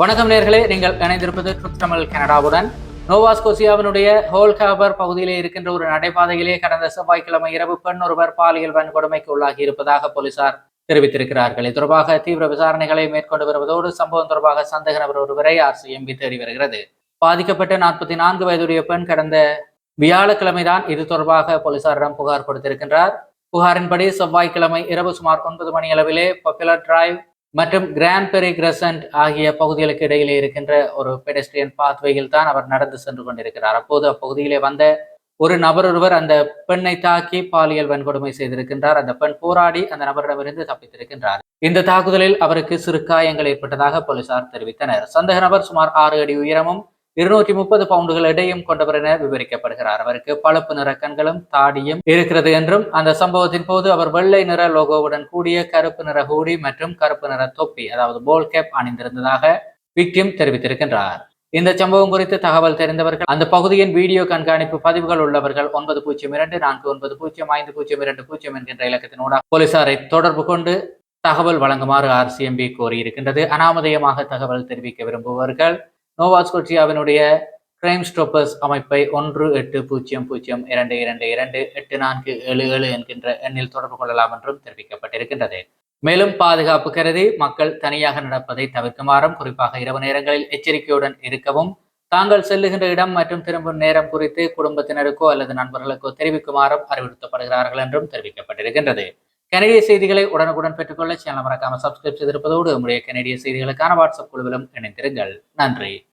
வணக்கம் நேர்களே நீங்கள் இணைந்திருப்பது ட்ருத் தமிழ் கனடாவுடன். நோவாஸ்கோசியாவினுடைய ஹோல்காபர் பகுதியிலே இருக்கின்ற ஒரு நடைபாதையிலே கடந்த செவ்வாய்க்கிழமை இரவு பெண் ஒருவர் பாலியல் வன்கொடுமைக்கு உள்ளாகி இருப்பதாக போலீசார் தெரிவித்திருக்கிறார்கள். இது தொடர்பாக தீவிர விசாரணைகளை மேற்கொண்டு வருவதோடு சம்பவம் தொடர்பாக சந்தேக நபர் ஒருவரை ஆர்சிஎம்பி தேடி வருகிறது. பாதிக்கப்பட்ட நாற்பத்தி நான்கு வயதுடைய பெண் கடந்த வியாழக்கிழமைதான் இது தொடர்பாக போலீசாரிடம் புகார் கொடுத்திருக்கின்றார். புகாரின்படி செவ்வாய்க்கிழமை இரவு சுமார் ஒன்பது மணி அளவிலே பப்புலர் டிரைவ் மற்றும் கிராண்ட் பெரி கிரசன்ட் ஆகிய பகுதிகளுக்கு இடையிலே இருக்கின்ற ஒரு பெடஸ்ட்ரியன் பாத்வேயில் தான் அவர் நடந்து சென்று கொண்டிருக்கிறார். அப்போது அப்பகுதியிலே வந்த ஒரு நபர் ஒருவர் அந்த பெண்ணை தாக்கி பாலியல் வன்கொடுமை செய்திருக்கின்றார். அந்த பெண் போராடி அந்த நபரிடமிருந்து தப்பித்திருக்கின்றார். இந்த தாக்குதலில் அவருக்கு சிறு காயங்கள் ஏற்பட்டதாக போலீசார் தெரிவித்தனர். சந்தேக நபர் சுமார் ஆறு அடி உயரமும் இருநூற்றி முப்பது பவுண்டுகள் எடையும் கொண்டவர் என விவரிக்கப்படுகிறார். அவருக்கு பழுப்பு நிற கண்களும் தாடியும் இருக்கிறது என்றும் அந்த சம்பவத்தின் போது அவர் வெள்ளை நிற லோகோவுடன் கூடிய கருப்பு நிற ஹூடி மற்றும் கருப்பு நிற தொப்பி அதாவது போல் கேப் அணிந்திருந்ததாக விக்டிம் தெரிவித்திருக்கின்றார். இந்த சம்பவம் குறித்து தகவல் தெரிந்தவர்கள் அந்த பகுதியின் வீடியோ கண்காணிப்பு பதிவுகள் உள்ளவர்கள் ஒன்பது பூஜ்ஜியம் இரண்டு நான்கு ஒன்பது பூஜ்ஜியம் ஐந்து பூஜ்ஜியம் இரண்டு பூஜ்ஜியம் என்கின்ற இலக்கத்தினூடாக போலீசாரை தொடர்பு கொண்டு தகவல் வழங்குமாறு ஆர்சிஎம்பி கோரியிருக்கின்றது. அனாமதயமாக தகவல் தெரிவிக்க விரும்புபவர்கள் நோவாஸ்கோட்சியாவினுடைய கிரைம் ஸ்டோப்பர்ஸ் அமைப்பை ஒன்று எட்டு பூஜ்ஜியம் பூஜ்ஜியம் இரண்டு இரண்டு இரண்டு எட்டு நான்கு ஏழு ஏழு என்கின்ற எண்ணில் தொடர்பு கொள்ளலாம் என்றும் தெரிவிக்கப்பட்டிருக்கின்றது. மேலும் பாதுகாப்பு கருதி மக்கள் தனியாக நடப்பதை தவிர்க்குமாறும் குறிப்பாக இரவு நேரங்களில் எச்சரிக்கையுடன் இருக்கவும் தாங்கள் செல்லுகின்ற இடம் மற்றும் திரும்பும் நேரம் குறித்து குடும்பத்தினருக்கோ அல்லது நண்பர்களுக்கோ தெரிவிக்குமாறும் அறிவுறுத்தப்படுகிறார்கள் என்றும் தெரிவிக்கப்பட்டிருக்கின்றது. கனடிய செய்திகளை உடனுக்குடன் பெற்றுக்கொள்ள சேனல் மறக்காமல் சப்ஸ்கிரைப் செய்திருப்பதோடு நம்முடைய கனடிய செய்திகளுக்கான வாட்ஸ்அப் குழுவிலும் இணைந்திருங்கள். நன்றி.